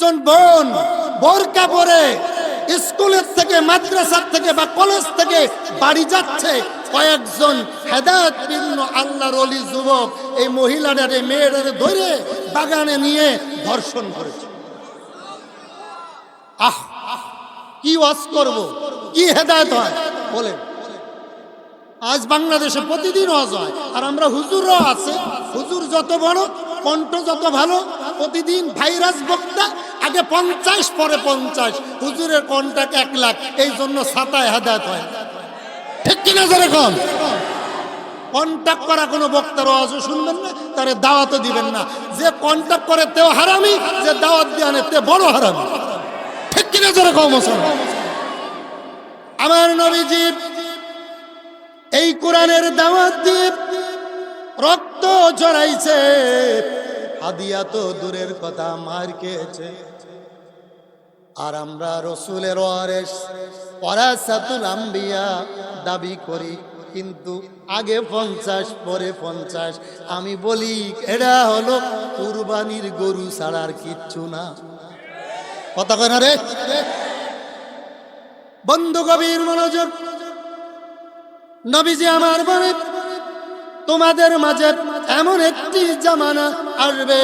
একজন বোন বোরকা পরে স্কুলের থেকে, মাদ্রাসার থেকে বা কলেজ থেকে বাড়ি যাচ্ছে। কয়েকজন হেদায়ত বিঘ্ন আল্লাহর অলি যুবক এই মহিলাটারে মেয়েটারে ধরে বাগানে নিয়ে ধর্ষণ করেছে। আহ, কি ওয়াজ করব? কি হেদায়ত হয়? বলেন। আজ বাংলাদেশে প্রতিদিন ওয়াজ হয়। আর আমরা হুজুরও আছে। হুজুর যত বড় কণ্ঠ যত ভালো, প্রতিদিন ভাইরাস বক্তা, আগে পঞ্চাশ, পরে পঞ্চাশ। হুজুরের কন্টাক্ট এক লাখ, এই জন্য সাতায় হেদায়ত হয়। ঠিক কিনা? যেরকম কন্ট্যাক্ট করা কোনো বক্তার ওয়াজও শুনবেন না, তারে দাওয়াতও দিবেন না। যে কন্ট্যাক্ট করে তেও হারামি, যে দাওয়াত দিয়ে আনে তে বড় হারামি। ঠিক কিনা যেরকম মুসলমান? আমার নবীজি এই কোরআনের দাওয়াত দিয়ে রক্ত জড়াইছে। হাদিয়া তো দূরের কথা, মার খেয়েছে। আর আমরা রসুলের ওয়ারেস পরাসাতুল আম্বিয়া দাবি করি, কিন্তু আগে পঞ্চাশ, পরে পঞ্চাশ। আমি বলি এটা হলো কুরবানির গরু ছাড়ার কিচ্ছু না। কথা কয় না রে? বন্ধু কবির মনোযোগ। নবীজি আমার বলে তোমাদের মাঝে এমন একটি জামানা আসবে।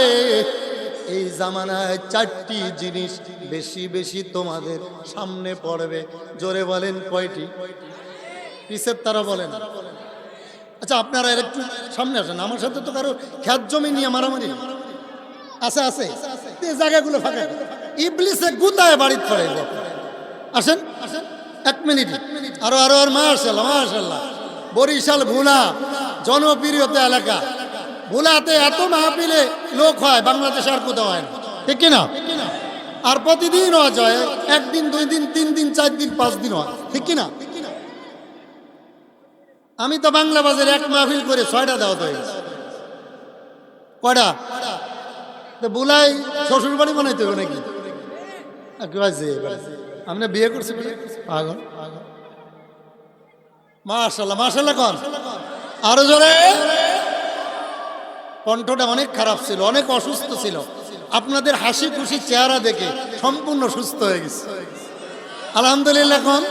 এই জামানায় চারটি জিনিস বেশি বেশি তোমাদের সামনে পড়বে। জোরে বলেন কয়টি? পিসের তারা বলেন। আচ্ছা আপনারা এর একটু সামনে আসেন। আমার সাথে তো কারও খ্যাত জমি নিয়ে মারামারি। আছে আছে। জায়গাগুলো ফাঁকা। ইবলিসে গুতায় বাড়িতে পড়াইব আসেন আসেন। এক মিনিট। আরও আরও, আর মার্শাল্লাহ মার্শাল্লাহ বরিশাল ভুলা জনপ্রিয়তা এলাকা। ভুলাতে এত মাহফিলে লোক হয়, বাংলাদেশে আর কোথাও হয় না। ঠিক কিনা? আর প্রতিদিন হওয়া যায়, একদিন, দুই দিন, তিন দিন, চার দিন, পাঁচ দিন হয়। ঠিক কিনা? আমি তো বাংলা বাজারে এক মাহফিল করে ছয়টা দেওয়া তো কয়টা? তো বুলাই শ্বশুর বাড়ি বানাইতে হবে নাকি? হয়েছে বিয়ে করছি? পাগল। মাশাল্লাহ মাশাল্লাহ কন আরও জোরে। কণ্ঠটা অনেক খারাপ ছিল, অনেক অসুস্থ ছিল। আপনাদের হাসি খুশি চেহারা দেখে সম্পূর্ণ সুস্থ হয়ে গেছে। আলহামদুলিল্লাহ কন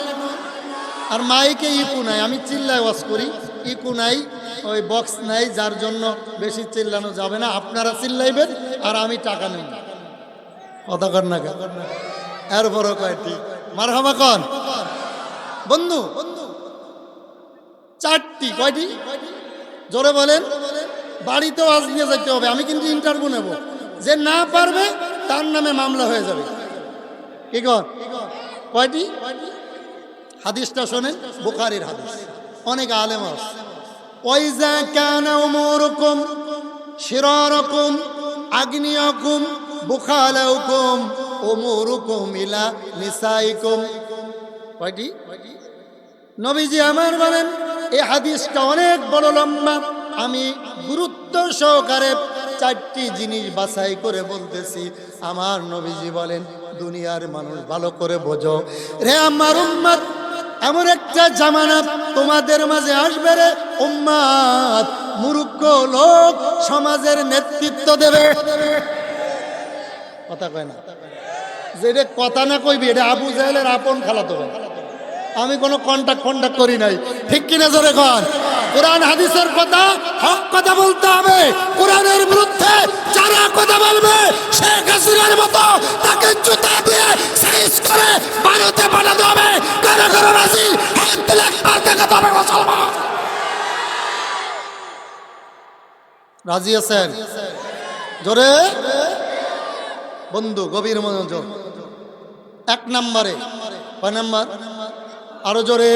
আর মাইকে ইকু নাই, আমি চিল্লায় ওয়াজ করি। ইকু নাই, ওই বক্স নাই, যার জন্য বেশি চিল্লানো যাবে না। আপনারা চিল্লাইবেন আর আমি টাকা নেই কথা কর না? এরপরও কয় ঠিক। মার হামা কন। বন্ধু চারটি, কয়টি? জোরে বলেন, বাড়িতেও আজ নিয়ে যেতে হবে, আমি কিন্তু ইন্টারভিউ নেব। যে না পারবে, তার নামে মামলা হয়ে যাবে। কি কর? কয়টি? হাদিসটা শোনেন, বুখারির হাদিস। অনেক আলেম আছে। ওয়াইজা কানা উমুরুকুম, শিরারকুম, আগ্নিয়াকুম, বুখালাউকুম, উমুরুকুম ইলা নিসাইকুম। কয়টি? নবীজি আমার বলেন এই হাদিসটা অনেক বড় লম্বা। আমি গুরুত্ব সহকারে চারটি জিনিস বাছাই করে বলতেছি। আমার নবীজি বলেন, দুনিয়ার মানুষ ভালো করে বোঝো। রে আমার উম্মত, এমন একটা জামানা তোমাদের মাঝে আসবে রে উম্মাদ মূর্খ লোক সমাজের নেতৃত্ব দেবে। কথা কয় না? যে কথা না কইবি, এটা আবু জাহেলের আপন খালাতো ভাই আমি কোনো কন্টাক্ট কন্টাক্ট করি নাই। ঠিক কিনা জোরে কন? কোরআন, হাদিসের কথা, হক কথা বলতে হবে। কোরআনের বিরুদ্ধে যারা কথা বলবে, শেখ হাসিনার মতো তাকে জুতা দিয়ে সাইজ করে ভারতে পাঠাতে হবে। কারও কারও রাজি? হাত তুলে একবার দেখাতে হবে মুসলমান। রাজি আছেন? জোরে? বন্ধু, গভীর মনোযোগ। এক নম্বরে। কয় নাম্বার? আরও জোরে।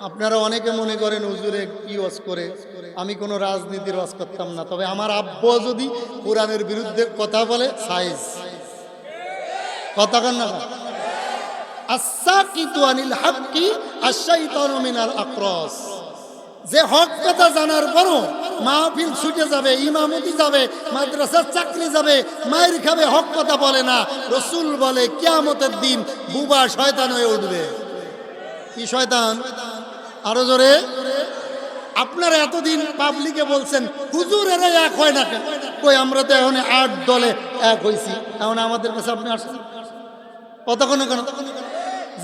আপনারা অনেকে মনে করেন, হুজুরে, কি ওয়াজ করে? আমি কোনো রাজনীতির ওয়াজ করতাম না। তবে আমার আব্বু যদি কোরআনের বিরুদ্ধে কথা বলে, সাইজ। কথা কন না যে হক কথা জানার পরও মাহফিল ছুটে যাবে, ইমামতি যাবে, মাদ্রাসার চাকরি যাবে, মায়ের খাবে হক কথা বলে না। রসুল বলে, কেয়ামতের দিন বুবা শয়তান হয়ে উঠবে। কি শয়তান? আরও জোরে। আপনারা এতদিন পাবলিকে বলছেন হুজুর এরা এক হয় না কই, আমরা তো এখন আট দলে এক হইছি। এখন আমাদের কাছে আপনি আসেন। কতক্ষণে কেন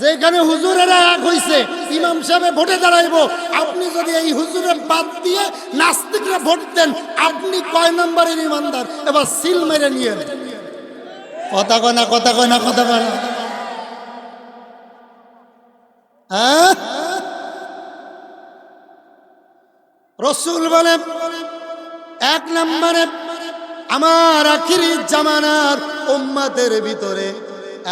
যেখানে হুজুরেরা এক হইছে, ইমাম সাহেব ভোটে দাঁড়াইবো। আপনি যদি এই হুজুরের বাদ দিয়ে নাস্তিকরা ভোট দেন, আপনি কয় নম্বরের ইমানদার? এবার সিল মেরে নিয়ে কথা কয় না, কথা কয় না, কথা কয় না। হ্যাঁ? রসুল বলে, এক নম্বরে আমার আখিরি জামানার উম্মাদের ভিতরে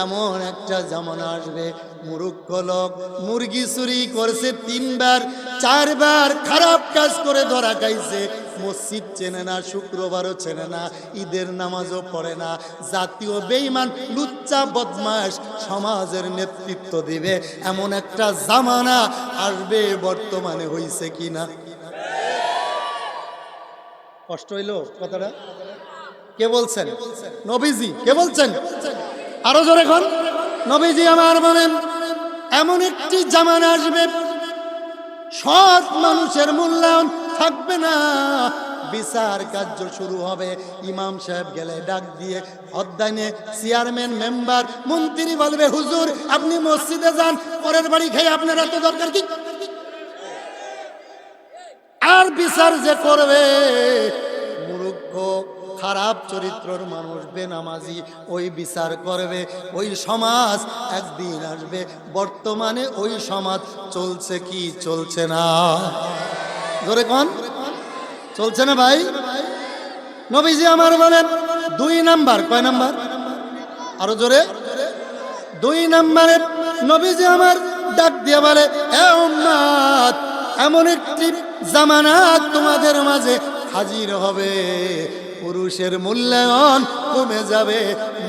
এমন একটা জামানা আসবে মুরুক্ষ লোক, মুরগি চুরি করছে তিনবার, চারবার, খারাপ কাজ করে ধরা খাইছে। মসজিদ চেনে না, শুক্রবারও চেনে না, ঈদের নামাজও পড়ে না। জাতীয় বেইমান লুচ্চা বদমাস সমাজের নেতৃত্ব দিবে। এমন একটা জামানা আসবে, বর্তমানে হইছে কিনা? কষ্ট হইল কথাটা? কে বলছেন? নবীজি, কে বলছেন? আরও জোরে এখন নবীজি আমার বলেন এমন একটি জামান আসবে। সৎ মানুষের মূল্যায়ন থাকবে না। বিচার কার্য শুরু হবে। ইমাম সাহেব গেলে ডাক দিয়ে অধ্যায়নে চেয়ারম্যান, মেম্বার, মন্ত্রী বলবে, হুজুর, আপনি মসজিদে যান, পরের বাড়ি খেয়ে আপনার এত দরকার কি? আর বিচার যে করবে মূর্খ খারাপ চরিত্রর মানুষ, বেনামাজি, ওই বিচার করবে, ওই সমাজ একদিন আসবে। বর্তমানে ওই সমাজ চলছে কি চলছে না? ধরে কন। চলছে না ভাই? নবীজি আমার বলেন, দুই নাম্বার, কয় নাম্বার? আরও জোরে। দুই নম্বরে নবীজি আমার ডাক দিয়ে বলে এমন একটি জামানাত তোমাদের মাঝে হাজির হবে। পুরুষের মূল্যায়ন কমে যাবে।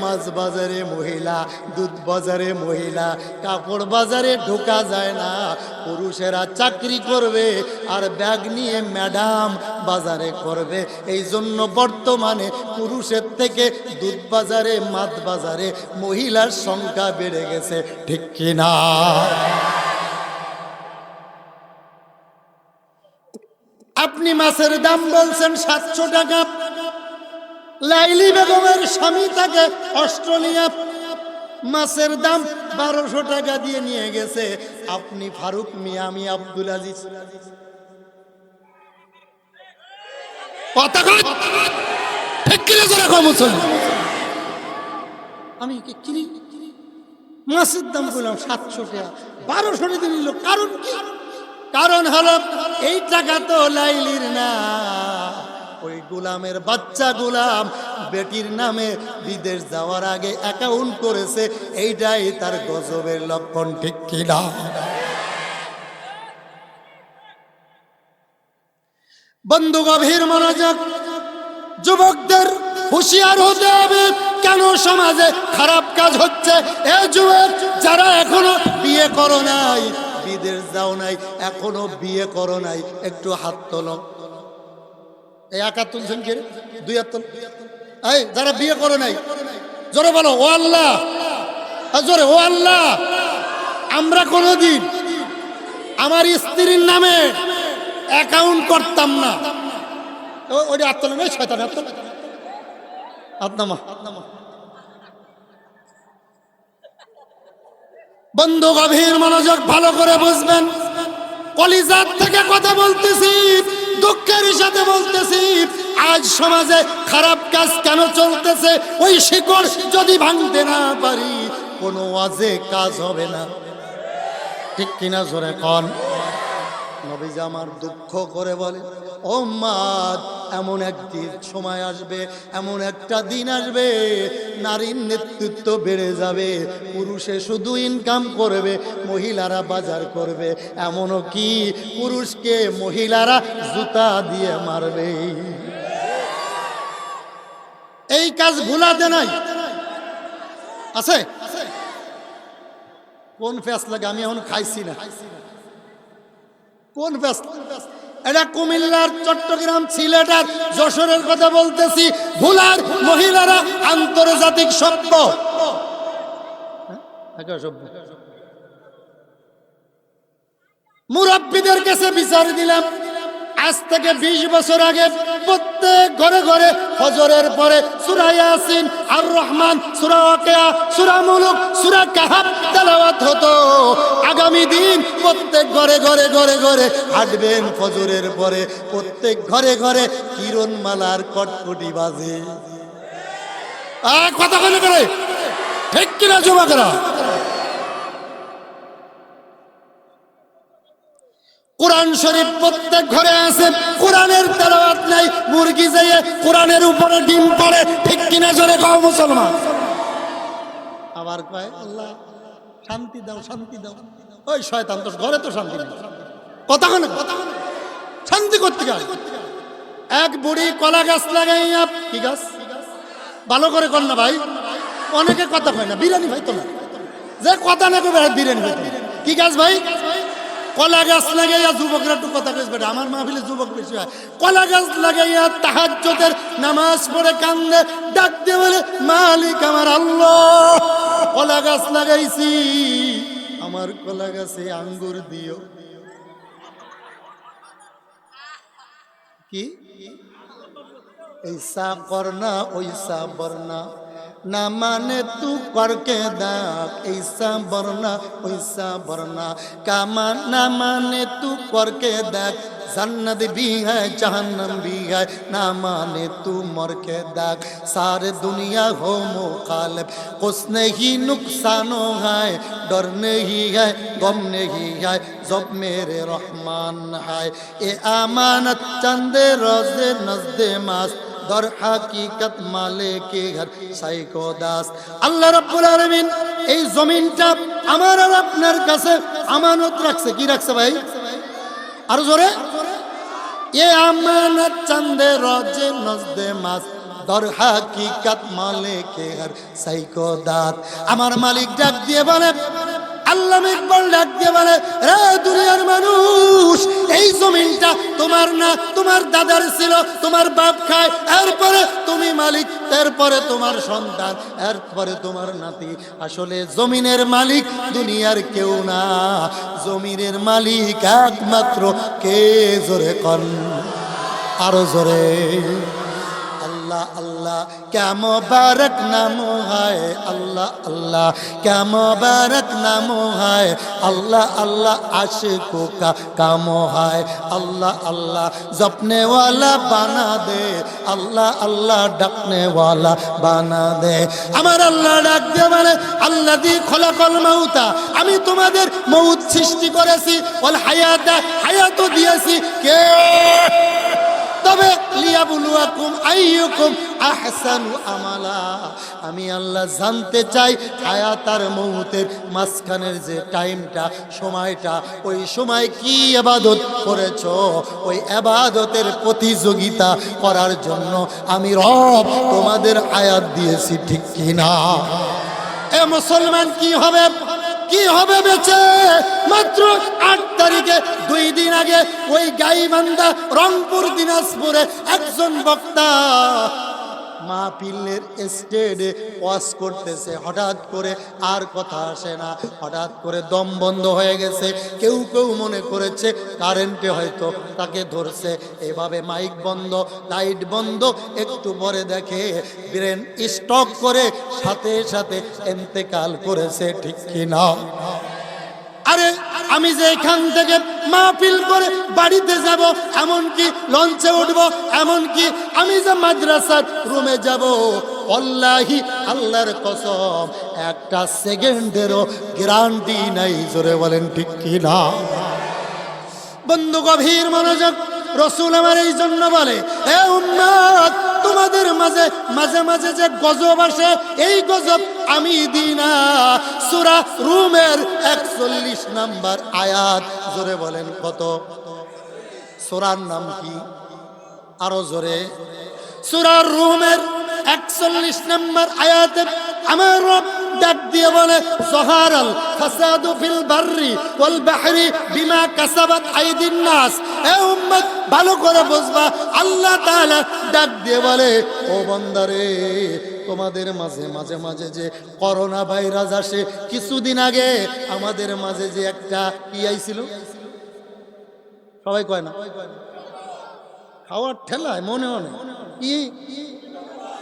মাছ বাজারে মহিলা, দুধ বাজারে মহিলা, কাপড় বাজারে ঢোকা যায় না। পুরুষেরা চাকরি করবে আর ব্যাগ নিয়ে ম্যাডাম বাজারে করবে। এই জন্য বর্তমানে পুরুষের থেকে দুধ বাজারে, মাছ বাজারে মহিলার সংখ্যা বেড়ে গেছে। ঠিক কিনা? আপনি মাছের দাম বলছেন সাতশো টাকা। লাইলি বেগমের স্বামী তাকে অস্ট্রেলিয়া মাছের দাম বারোশো টাকা দিয়ে নিয়ে গেছে। আপনি ফারুক মিয়া আমি আব্দুল আজিজ? আমি কিনি? মাছের দাম বললাম সাতশো টাকা। বারোশো টাকা নিল। কারণ কি? কারণ হলো এই টাকা তো লাইলির না। ওই গোলামের বাচ্চা গোলাম বেটির নামে বিদেশ যাওয়ার আগে অ্যাকাউন্ট করেছে, এইটাই তার গজবের লক্ষণ, ঠিক কিনা বন্ধু গভীর মনোযোগ, যুবকদের হুঁশিয়ার হতে হবে, কেন সমাজে খারাপ কাজ হচ্ছে? এ যুবক, যারা এখনও বিয়ে করো নাই, বিদেশ যাও নাই, এখনও বিয়ে করো নাই, একটু হাত তোলো। এই একা তুলছেন কে দুই এই, যারা বিয়ে করে নাই, জোরে বলো, ও আল্লাহ। জোরে, ও আল্লাহ। আমরা কোনোদিন আমার স্ত্রীর নামে অ্যাকাউন্ট করতাম না। ও- ওইটা আত্মলা নয় শয়তান আত্মামা বন্ধু, গভীর মনোযোগ ভালো করে বুঝবেন। কলিজার থেকে কথা বলতেছি। দুঃখের সাথে বলতেছি, আজ সমাজে খারাপ কাজ কেন চলতেছে? ওই শিকড় যদি ভাঙতে না পারি, কোনো আজে কাজ হবে না। ঠিক কিনা জোরে কন? নবীজি আমার দুঃখ করে বলে, ও মাদ এমন একদিন সময় আসবে, এমন একটা দিন আসবে, নারীর নেতৃত্ব বেড়ে যাবে, পুরুষে শুধু ইনকাম করবে, মহিলারা বাজার করবে, এমনও কি পুরুষকে মহিলারা জুতা দিয়ে মারবে? এই কাজ ভুলাতে নাই। আছে? কোন ফ্যাস লাগে আমি এখন খাইছি না। কোন এটা কুমিল্লার চট্টগ্রাম সিলেটার যশোরের কথা বলতেছি। ভুলার মহিলারা আন্তর্জাতিক সভ্য। মুরব্বীদের কাছে বিচার দিলাম। আজ থেকে বিশ বছর আগে প্রত্যেক ঘরে ঘরে ফজরের পরে সুরা ইয়াসিন আর রহমান সুরা ওয়াকিয়া, সুরা মুলুক, সুরা কাহাব তেলাওয়াত হতো। আগামী দিন প্রত্যেক ঘরে ঘরে ঘরে ঘরে হাঁটবেন ফজরের পরে প্রত্যেক ঘরে ঘরে কিরণমালার কটকটি বাজে। কথা বলে করে ঠিক কিনা যুবকরা? কোরআন শরীফ প্রত্যেক ঘরে আছে, কোরআনের তেলাওয়াত নাই, মুরগি যেয়ে কোরআনের উপরে ডিম পড়ে, ঠিক কিনা জোরে কও মুসলমান? আবার কয়, আল্লাহ, শান্তি দাও শান্তি দাও। ওই শয়তান তো ঘরে তো শান্তি নেই। কথা কেন কথা শান্তি করতে গেল। এক বুড়ি কলা গাছ লাগাইয়া, কি গাছ? ভালো করে কর না ভাই। অনেকে কথা কয় না, বিরিয়ানি ভাই তো না। যে কথা না কবে বিরিয়ানি ভাই। কি গাছ ভাই? কলা গাছ লাগাইয়া যুবকরা একটু কথা কেস বেটা, আমার মাহফিলে যুবক বেশি হয়। কলা গাছ লাগাইয়া তাহাজ্জতের নামাজ পড়ে কান্দে ডাকতে বলে, মালিক আমার আল্লাহ, কলা গাছ লাগাইছি। আমার কলা গাছে আঙ্গুর দিও। কি? এই সা করনা ওই সা বর্ণা ना माने तू करके दाग ऐसा बरना वैसा बरना कामा ना माने तू करके दाग जन्नत भी है जहन्नम भी है ना माने तू मर के दाग सारे दुनिया हो मुखालिफ कुछ नहीं नुकसानो है डर नहीं है गम नहीं है जब मेरे रहमान है ए अमानत चंदे रोजे नजदे मास দর হাকিকত মালিকে ঘর, সাইকো দাস। আল্লাহ রাব্বুল আলামিন এই জমিনটা আমার আর আপনার কাছে আমানত রাখছে। কি রাখছে ভাই? আরও জোরে। এ আমানত চন্দে রজে নজদে মাস, দর হাকিকত মালিকে ঘর, সাইকো দাস। আমার মালিক ডাক দিয়ে বলে মানুষ, এই তোমার না, তোমার দাদার ছিল, তোমার খায়, এরপরে তুমি মালিক, এরপরে তোমার সন্তান, এরপরে তোমার নাতি। আসলে জমিনের মালিক দুনিয়ার কেউ না, জমিনের মালিক একমাত্র কে জোরে কন? আরও জোরে। अल्लाह अल्लाह क्या मुबारक नाम है अल्लाह अल्लाह क्या मुबारक नाम है अल्लाह अल्लाह आशिकों का काम है अल्लाह अल्लाह जपने वाला बना दे अल्लाह अल्लाह डकने वाला बना दे আমার আল্লাহ ডাক দিয়ে বলে আল্লাহ দি খলাকল মাউতা আমি তোমাদের মৌত সৃষ্টি করেছি বল হায়াতা হায়াতও দিয়েছি কে তবে, লিয়াবুলুয়াকুম আইয়ুকুম আহসানু আমালা। আমি আল্লাহ জানতে চাই, হায়াতার মৌতের মাঝখানের যে টাইমটা, সময়টা, ওই সময় কি এবাদত করেছ? ওই এবাদতের প্রতিযোগিতা করার জন্য আমি রব তোমাদের আয়াত দিয়েছি, ঠিক কিনা? এ মুসলমান কি হবে? কি হবে বেঁচে? মাত্র আট তারিখে, দুই দিন আগে ওই গাইবান্ধা রংপুর, দিনাজপুরে একজন বক্তা মাহফিলের স্টেডে ওয়াজ করতেছে। হঠাৎ করে আর কথা আসে না। হঠাৎ করে দম বন্ধ হয়ে গেছে। কেউ কেউ মনে করেছে কারেন্টে হয়তো তাকে ধরছে। এভাবে মাইক বন্ধ, লাইট বন্ধ, একটু পরে দেখে ব্রেন স্টক করে সাথে সাথে এন্তেকাল করেছে, ঠিক কিনা? আরে আমি যে এখান থেকে মাহফিল করে বাড়িতে যাব, এমনকি লঞ্চে উঠবো, এমনকি আমি যে মাদ্রাসার রুমে যাব অল্লাহি আল্লাহর কসম, একটা সেকেন্ডেরও গ্যারান্টি নাই, জোরে বলেন ঠিক কি না? বন্ধু গভীর মনোযোগ, রসুল আমার এই জন্য বলে হে উম্মত তোমাদের মাঝে মাঝে মাঝে যে গজব আসে, এই গজব আমি দিই না। সুরা রুমের একচল্লিশ নাম্বার আয়াত, জোরে বলেন কত? সুরার নাম কি? আরও জোরে। সুরার রুমের একচল্লিশ নাম্বার আয়াতে, আমার রব ডাক দিয়ে বলে, সহারাল ফাসাদু ফিল বাররি ওয়াল বাহরি বিমা কাসাবাত আইদিন নাস। এ উম্মত, ভালো করে বুঝবা, আল্লাহ তাআলা ডাক দিয়ে বলে, ও বান্দারে, তোমাদের মাঝে মাঝে মাঝে যে করোনা ভাইরাস আসে, কিছুদিন আগে আমাদের মাঝে যে একটা কি আইছিল সবাই কয় না? খাওয়ার ঠেলায় মনে মনে কি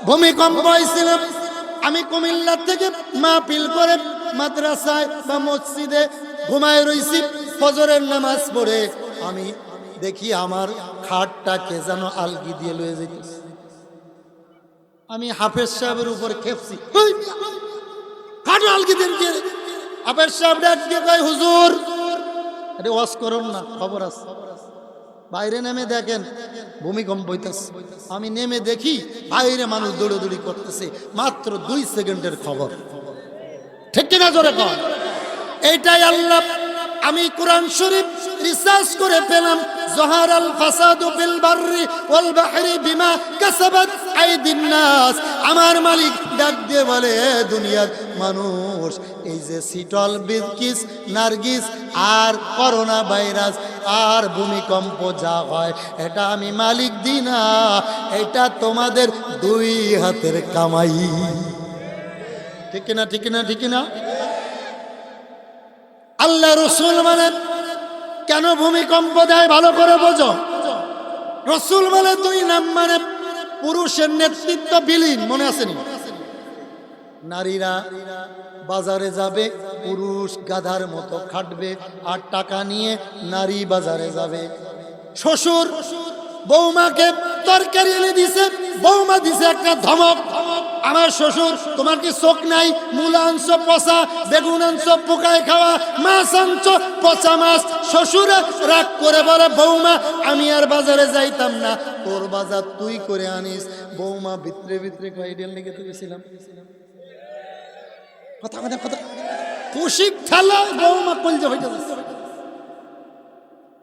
ভূমিকম্প হয়েছিল। আমি কুমিল্লা থেকে মা মাহফিল করে মাদ্রাসায় বা মসজিদে ঘুমায় রইছি, ফজরের নামাজ পড়ে। আমি দেখি আমার খাটটা কে যেন আলগি দিয়ে লয়ে যেতেছে আমি হাফেজ সাহেবের উপর খেপছি। খাট আলগি দেন হাফেজ সাহেব ডাক দিয়ে হুজুর, আরে ওয়াজ করুন না, খবর আছে। বাইরে নেমে দেখেন ভূমিকম্প হইতেছে। আমি নেমে দেখি বাইরে মানুষ দৌড়াদৌড়ি করতেছে, মাত্র দুই সেকেন্ডের খবর। ঠিক কিনা জোরে কর এইটাই আল্লাহ আমি কোরআন শরীফ রিসার্চ করে পেলাম, জহার আল ফাসাদু ফিল বাররি ওয়াল বাহরি বিমা কাসাবাত আইদিন নাস। আমার মালিক ডাক দিয়ে বলে, "এ দুনিয়ার মানুষ, এই যে সিটল বিলকিস নার্গিস আর করোনা ভাইরাস আর ভূমিকম্প যা হয়, এটা আমি মালিক দিই না, এটা তোমাদের দুই হাতের কামাই। ঠিক না ঠিক না ঠিক না আল্লাহ রসুল মানে কেন ভূমিকম্প দেয় ভালো করে বোঝো। রসুল মানে দুই নাম মানে পুরুষের নেতৃত্ব বিলীন, মনে আসেনি নারীরা বাজারে যাবে, পুরুষ গাধার মতো খাটবে, আর টাকা নিয়ে নারী বাজারে যাবে। শ্বশুর বৌমাকে তরকারি এনে দিছে, বৌমা দিছে একটা ধমক। আমার শ্বশুর, তোমার কি চোখ নাই? মূলা পচা, বেগুন পোকায় খাওয়া, মাছ আনছ, পচা মাছ। শ্বশুরে রাগ করে বলে, বৌমা, আমি আর বাজারে যাইতাম না। তোর বাজার তুই করে আনিস। বৌমা ভিতরে ভিতরে কয়েডেল লেগে তো গেছিলাম। কথা কথা কথা কুশিক ঠেলা, বৌমা কলজা হইতে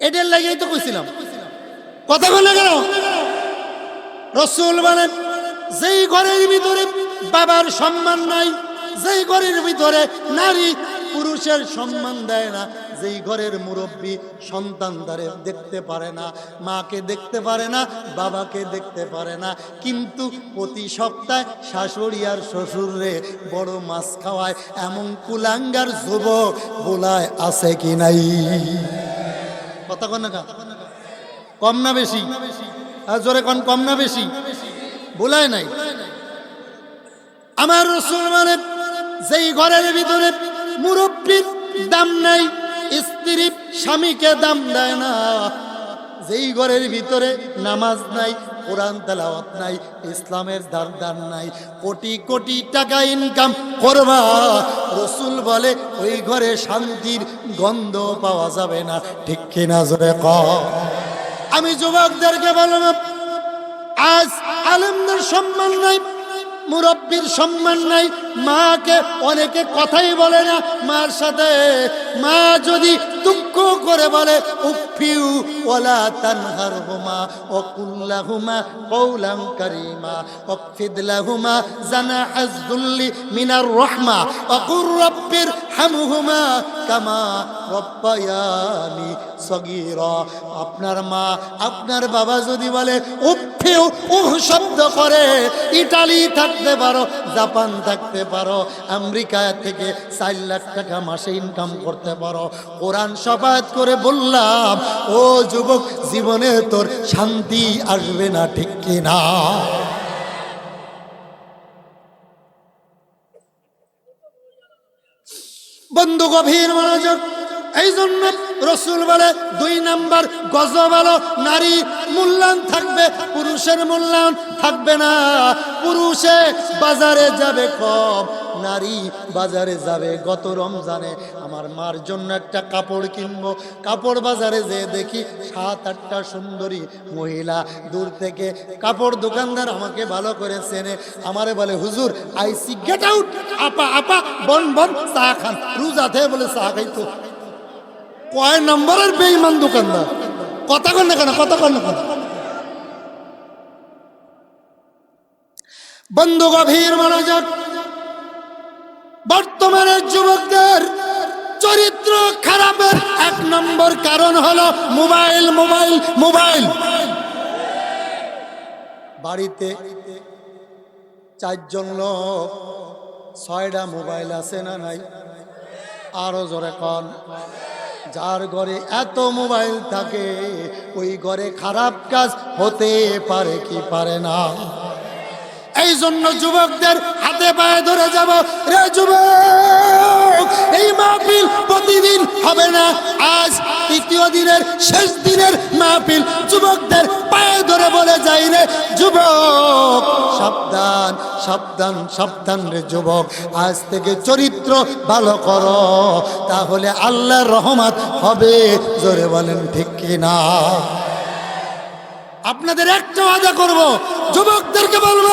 এটার লাগেই তো কইছিলাম। কথা বলে কেন? রসুল বলেন যেই ঘরের ভিতরে বাবার সম্মান নাই, যেই ঘরের ভিতরে নারী পুরুষের সম্মান দেয় না, যেই ঘরের মুরব্বী সন্তান দ্বারে দেখতে পারে না, মাকে দেখতে পারে না, বাবাকে দেখতে পারে না, কিন্তু প্রতি সপ্তাহে শাশুড়ি আর শ্বশুরে বড় মাছ খাওয়ায়, এমন কুলাঙ্গার যুবক বোলায় আছে কি নাই? কথা কন না কম না বেশি? আর জোরে কন, কম না বেশি? বোলায় নাই। আমার রসুল মানে যেই ঘরের ভিতরে মুরব্বীর দাম নাই স্ত্রী স্বামীকে দাম দেয় না। যেই ঘরের ভিতরে নামাজ নাই, কোরআন তেলাওয়াত নাই, ইসলামের দান দান নাই, কোটি কোটি টাকা ইনকাম করবা। রসুল বলে, ওই ঘরে শান্তির গন্ধ পাওয়া যাবে না। ঠিক কিনা জোরে ক? আমি যুবকদেরকে বললাম আজ আলেমদের সম্মান নাই মুরব্বীর সম্মান নাই মাকে অনেকে কথাই বলে না মার সাথে মা যদি দুঃখ করে বলে উফিউ ওলা তানহার হুমা ও কুল্লাহুমা কৌলাম করিমা অকফিদ লাহুমা জানা হাজদুল্লি মিনার রহমা অকুর রব্বির হামহুমা কামা রব্বায়ানি সগীরা। আপনার মা, আপনার বাবা যদি বলে উফিউ উহ শব্দ করে, ইটালি থাকতে পারো, জাপান থাকতে পারো, আমেরিকা থেকে চার লাখ টাকা মাসে ইনকাম করতে পারো। কোরআন সফাত করে বললাম, ও যুবক, জীবনে তোর শান্তি আসবে না, ঠিক কিনা বন্ধু গভীর মনোযোগ এই জন্য রসুল বলে, দুই নাম্বার গজ বলো নারী মূল্যায়ন থাকবে, পুরুষের মূল্যায়ন থাকবে না। পুরুষে বাজারে যাবে কম, নারী বাজারে যাবে। গত রমজানে আমার মার জন্য একটা কাপড় কিনবো। কাপড় বাজারে যে দেখি সাত আটটা সুন্দরী মহিলা। দূর থেকে কাপড় দোকানদার আমাকে ভালো করে চেনে। আমারে বলে, হুজুর, আইসি গেট আউট আপা আপা, বন বন, চা খান। রুজাতে বলে চা খাইতো। কয় নম্বরের বেইমান দোকানদার? কথা না কেন, কথা কন না কেন? বন্ধু গভীর মনোযোগ। বর্তমানের যুবকদের চরিত্র খারাপের এক নম্বর কারণ হলো মোবাইল মোবাইল মোবাইল। বাড়িতে চারজন লোক ছয়টা মোবাইল আছে না নাই? আরও জোরে কন। যার ঘরে এত মোবাইল থাকে ওই ঘরে খারাপ কাজ হতে পারে কি পারে না? এই জন্য যুবকদের হাতে পায়ে ধরে যাব। রে যুবক, এই মাহফিল প্রতিদিন হবে না। আজ তৃতীয় দিনের, শেষ দিনের মাহফিল। যুবকদের পায়ে ধরে বলে যাই রে যুবক। সাবধান সাবধান সাবধান রে যুবক, আজ থেকে চরিত্র ভালো করো। তাহলে আল্লাহর রহমত হবে, জোরে বলেন ঠিক কিনা? আপনাদের একটা ওয়াদা করব। যুবকদেরকে বলব,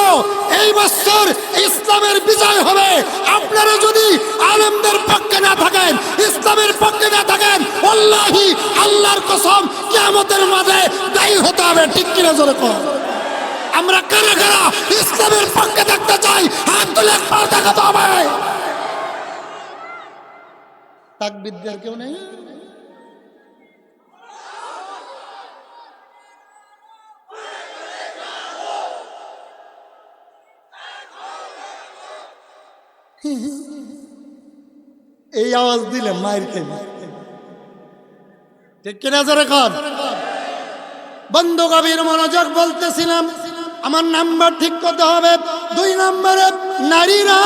এই বছর ইসলামের বিজয় হবে। আপনারা যদি আলেমদের পক্ষে না থাকেন, ইসলামের পক্ষে না থাকেন আল্লাহি আল্লাহর কসম, কিয়ামতের মাঝে দায়ী হতে হবে। ঠিক কিনা জোরে আমরা কারা কারা ইসলামের পক্ষে থাকতে চাই, হাত তুলে দেখাতে হবে। কেউ নেই? এই আওয়াজ দিলে মায়ের খেয়ে ঠিক কিনা জোরে কর? বন্ধু কবির মনোযোগ বলতেছিলাম, আমার নাম্বার ঠিক করতে হবে। দুই নম্বরে নারীরা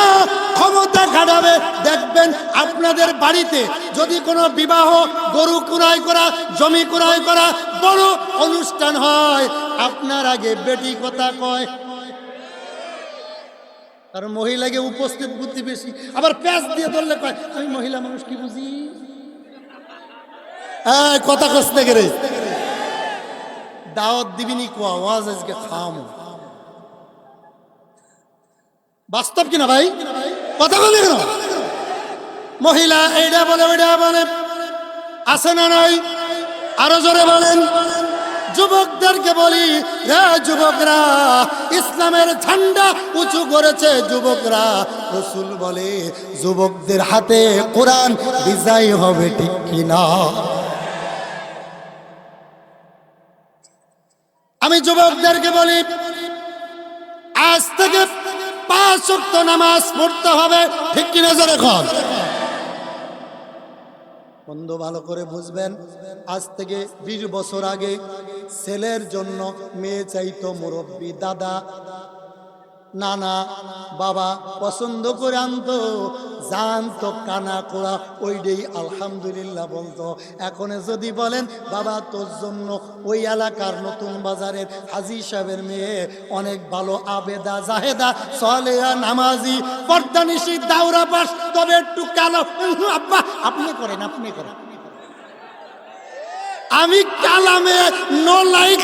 ক্ষমতা খাটাবে। দেখবেন আপনাদের বাড়িতে যদি কোনো বিবাহ, গরু কুড়াই করা, জমি কুড়াই করা বড় অনুষ্ঠান হয়, আপনার আগে বেটি কথা কয় আর মহিলাকে উপস্থিত বুদ্ধি বেশি। আবার প্যাঁচ দিয়ে ধরলে কয়, আমি মহিলা মানুষ কি বুঝি? হ্যাঁ কথা কষতে গেলে দাওয়াত দিবিনি কো, আওয়াজ আজকে খাম। বাস্তব কিনা ভাই? কথা বলে কেন? মহিলা এইটা বলে ওইটা বলে। আছে না নাই? আরও জোরে বলেন। যুবকদেরকে বলি রে যুবকরা, ইসলামের ঝান্ডা উঁচু করেছে যুবকরা। রসুল বলে, যুবকদের হাতে কোরআন বিজয় হবে ঠিক কিনা? আমি যুবকদেরকে বলি, আজ থেকে পাঁচ শক্ত নামাজ পড়তে হবে, ঠিক কিনা জোরে কর বন্ধু, ভালো করে বুঝবেন, আজ থেকে বিশ বছর আগে ছেলের জন্য মেয়ে চাইতো মুরব্বী, দাদা। নানা, বাবা পছন্দ করে আনতো, জানতো, কানা কোড়া ওইটাই আলহামদুলিল্লাহ বলতো। এখন যদি বলেন, বাবা, তোর জন্য ওই এলাকার নতুন বাজারের হাজি সাহেবের মেয়ে অনেক ভালো, আবেদা, জাহেদা সলেয়া নামাজি পর্দা নিশি দাউরা পাস, তবে একটু কালো। আব্বা, আপনি করেন আপনি করেন। আমি কালামে নো লাইক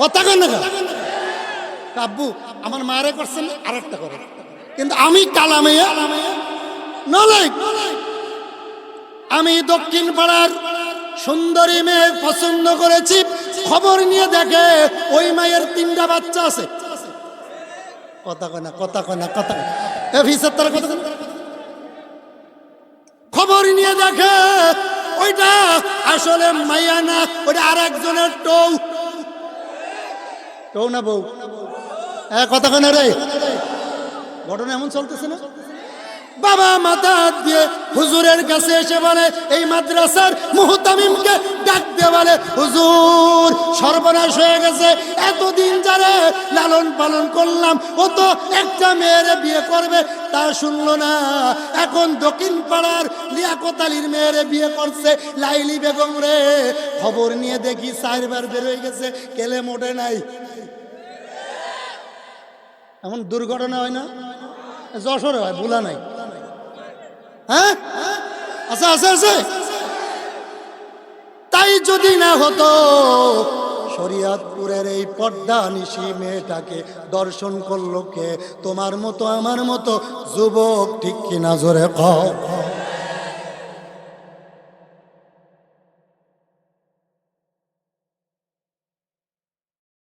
কথা কেন? কাব্বু, আমার মারে করছেন আরেকটা করে। কিন্তু আমি কালামে নো লাইক আমি দক্ষিণ পাড়ার সুন্দরী মেয়ে পছন্দ করেছি। খবর নিয়ে দেখে ওই মায়ের তিনটা বাচ্চা আছে। কথা কয় না, কথা কয় না, কথা এ কথা ওইটা আসলে মাইয়া না, ওইটা আর একজনের টৌ টৌ না বউ? হ্যাঁ কথা কেন রে? ঘটনা এমন চলতেছে না? বাবা মাথা দিয়ে হুজুরের কাছে এসে বলে, এই মাদ্রাসার মুহতামিমকে ডাক দিয়ে বলে, হুজুর, সর্বনাশ হয়ে গেছে, এতদিন যারে লালন পালন করলাম, ও তো একটা মেয়ের বিয়ে করবে, তা শুনলো না। এখন দক্ষিণ পাড়ার লিয়াকত আলীর মেয়েরে বিয়ে করছে, লাইলি বেগম রে। খবর নিয়ে দেখি চারবার বের হয়ে গেছে, কেলে মোটে নাই? এমন দুর্ঘটনা হয় না? যশোরে হয়, ভুলা নাই। হ্যাঁ? আছে আছে আছে তাই যদি না হতো, শরিয়াতপুরের এই পর্দা নিশি মেয়েটাকে দর্শন করল কে? তোমার মতো, আমার মতো যুবক ঠিক কিনা জোরে কও?